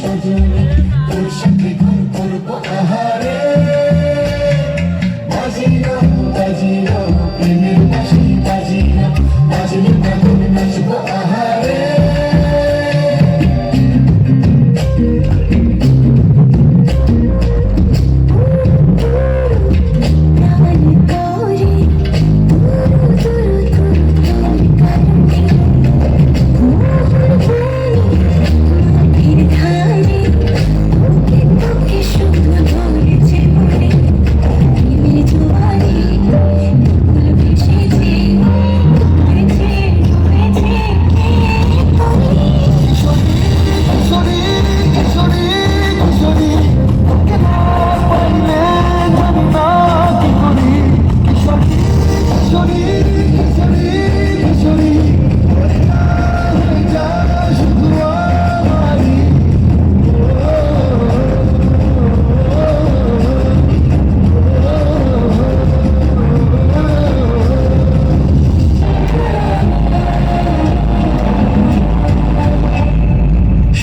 সজনী পোশাকে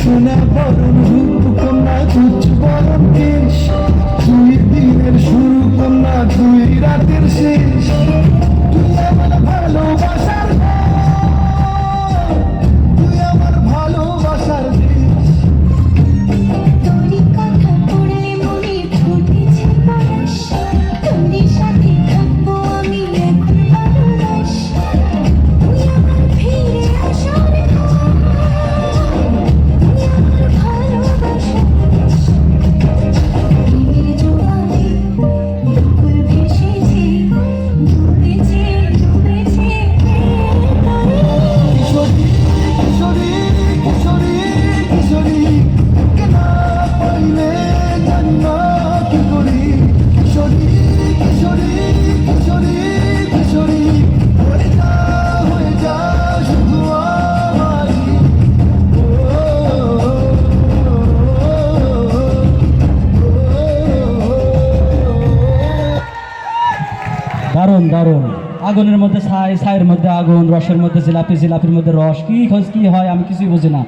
Shuna Varun Rupa Kama Dutch Varun Kesh দারুণ দারুণ। আগুনের মধ্যে ছাই, ছাইয়ের মধ্যে আগুন, রসের মধ্যে জিলাপি, জিলাপির মধ্যে রস। কি খোঁজ, কী হয়, আমি কিছুই বুঝি না।